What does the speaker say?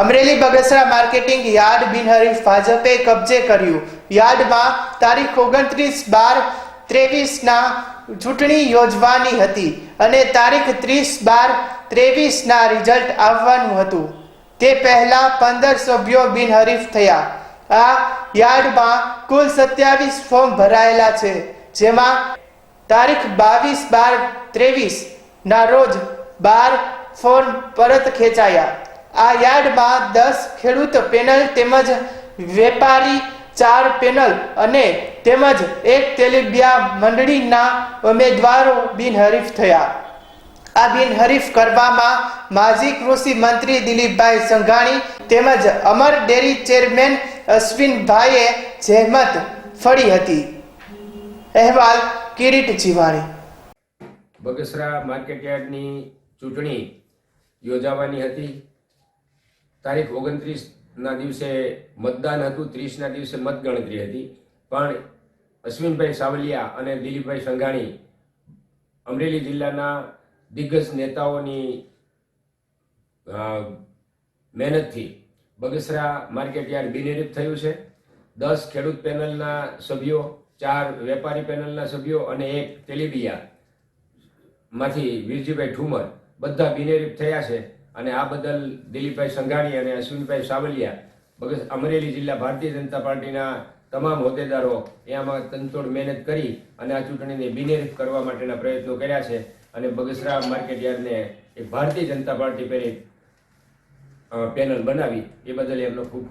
Amreli Bagasara marketing yard બિનહરીફ ભાજપે કબજે કર્યું. યાર્ડમાં તારીખ ઓગણત્રીસ બાર ત્રેવીસના ચૂંટણી યોજવાની હતી અને તારીખ ત્રીસ બાર ત્રેવીસના રિઝલ્ટ આવવાનું હતું. તે પહેલા પંદર સભ્યો બિનહરીફ થયા. આ યાર્ડમાં કુલ સત્યાવીસ ફોર્મ ભરાયેલા છે, જેમાં તારીખ બાવીસ બાર ત્રેવીસના રોજ બાર ફોન પરત ખેંચાયા. આ યાર્ડમાં દસ ખેડૂત પેનલ તેમજ વેપારી ચાર પેનલ અને તેમજ એક તેલીબિયા મંડળીના ઉમેદવારો બિનહરીફ થયા. આ બિનહરીફ કરવામાં માજી કૃષિ મંત્રી દિલીપભાઈ સંઘાણી તેમજ અમર ડેરી ચેરમેન અશ્વિનભાઈએ જહેમત ફળી હતી. અહેવાલ કિરીટ જીવાણી. બગસરા માર્કેટયાર્ડની ચૂંટણી યોજાવાની હતી. તારીખ ઓગણત્રીસના દિવસે મતદાન હતું ત્રીસના દિવસે મતગણતરી હતી. પણ અશ્વિનભાઈ સાવલિયા અને દિલીપભાઈ સંઘાણી અમરેલી જિલ્લાના દિગ્ગજ નેતાઓની મહેનતથી બગસરા માર્કેટ યાર્ડ બિનહરીફ થયું છે. દસ ખેડૂત પેનલના સભ્યો, ચાર વેપારી પેનલના સભ્યો અને એક તેલીબિયા માંથી વીરજીભાઈ ઠુમર બધા બિનહરીફ થયા છે. અને આ બદલ દિલીપભાઈ સંઘાણી અને અશ્વિનભાઈ સાવલિયા, બગસ અમરેલી જિલ્લા ભારતીય જનતા પાર્ટીના તમામ હોદ્દેદારો એમાં તનતોડ મહેનત કરી અને આ ચૂંટણીને બિનેર કરવા માટેના પ્રયત્નો કર્યા છે અને બગસરા માર્કેટ યાર્ડને એક ભારતીય જનતા પાર્ટી પેરી પેનલ બનાવી. એ બદલ એમનો ખૂબ